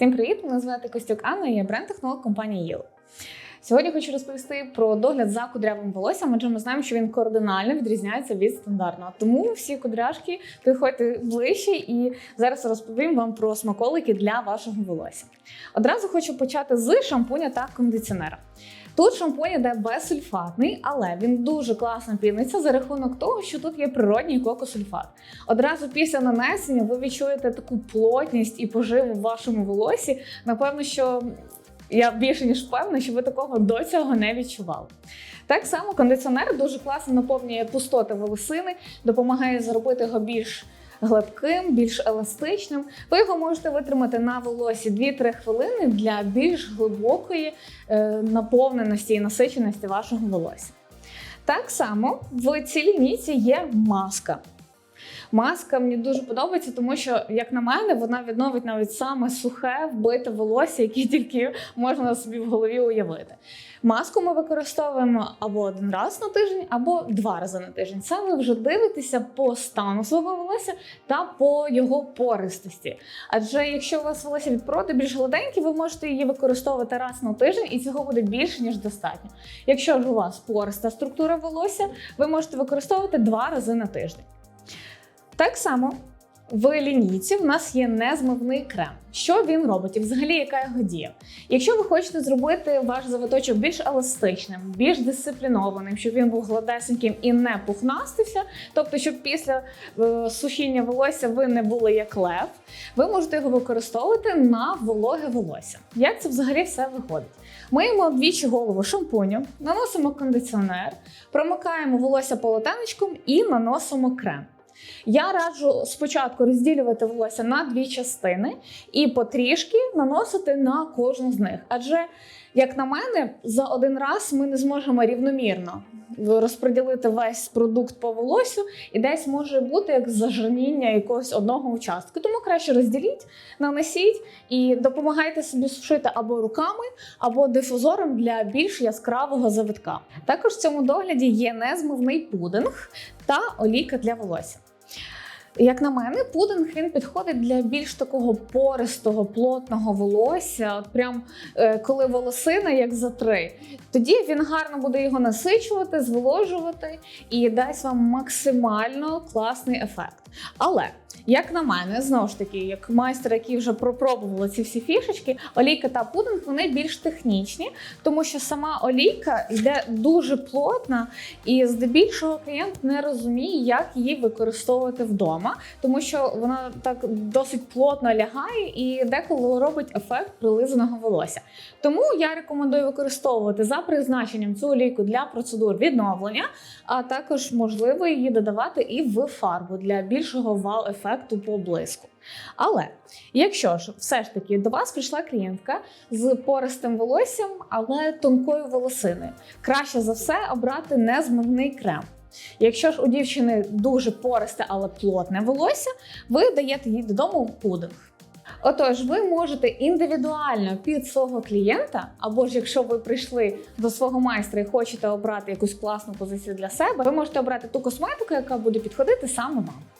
Всім привіт! Мене звати Костюк Анна, я бренд-технолог компанії Єл. Сьогодні хочу розповісти про догляд за кудрявим волоссям, адже ми знаємо, що він кардинально відрізняється від стандартного. Тому всі кудряшки приходьте ближче і зараз розповім вам про смаколики для вашого волосся. Одразу хочу почати з шампуня та кондиціонера. Тут шампунь іде безсульфатний, але він дуже класно піниться за рахунок того, що тут є природній кокосульфат. Одразу після нанесення ви відчуєте таку плотність і поживу в вашому волосі. Напевно, що я більше ніж впевнена, що ви такого до цього не відчували. Так само кондиціонер дуже класно наповнює пустоти волосини, допомагає зробити його більш гладким, більш еластичним. Ви його можете витримати на волосі 2-3 хвилини для більш глибокої е, наповненості і насиченості вашого волосся. Так само в цій лінійці є маска. Маска мені дуже подобається, тому що, як на мене, вона відновить навіть саме сухе, вбите волосся, яке тільки можна собі в голові уявити. Маску ми використовуємо або один раз на тиждень, або два рази на тиждень. Це ви вже дивитеся по стану свого волосся та по його пористості. Адже якщо у вас волосся від породи більш гладеньке, ви можете її використовувати раз на тиждень, і цього буде більше ніж достатньо. Якщо ж у вас пориста структура волосся, ви можете використовувати два рази на тиждень. Так само в лінійці в нас є незмивний крем. Що він робить і взагалі яка його дія? Якщо ви хочете зробити ваш завиточок більш еластичним, більш дисциплінованим, щоб він був гладесеньким і не пухнастився, тобто, щоб після е, сушіння волосся ви не були як лев, ви можете його використовувати на вологе волосся. Як це взагалі все виходить? Миємо двічі голову шампуню, наносимо кондиціонер, промикаємо волосся полотенечком і наносимо крем. Я раджу спочатку розділювати волосся на дві частини і потрішки наносити на кожну з них. Адже, як на мене, за один раз ми не зможемо рівномірно розподілити весь продукт по волосю, і десь може бути як зажирніння якогось одного участку. Тому краще розділіть, нанесіть і допомагайте собі сушити або руками, або дифузором для більш яскравого завитка. Також в цьому догляді є незмивний пудинг та олійка для волосся. Як на мене, пудинг він підходить для більш такого пористого, плотного волосся. От прям е, коли волосина як за три. Тоді він гарно буде його насичувати, зволожувати і дасть вам максимально класний ефект. Але як на мене, знову ж таки, як майстер, який вже пропробували ці всі фішечки, олійка та пудинг вони більш технічні, тому що сама олійка йде дуже плотна, і здебільшого клієнт не розуміє, як її використовувати вдома, тому що вона так досить плотно лягає і деколи робить ефект прилизаного волосся. Тому я рекомендую використовувати за призначенням цю олійку для процедур відновлення, а також можливо її додавати і в фарбу для більшого вау-ефекту по блиску. Але якщо ж все ж таки до вас прийшла клієнтка з пористим волоссям, але тонкою волосиною, краще за все обрати незмивний крем. Якщо ж у дівчини дуже пористе, але плотне волосся, ви даєте їй додому пудинг. Отож, ви можете індивідуально під свого клієнта, або ж якщо ви прийшли до свого майстра і хочете обрати якусь класну позицію для себе, ви можете обрати ту косметику, яка буде підходити саме вам.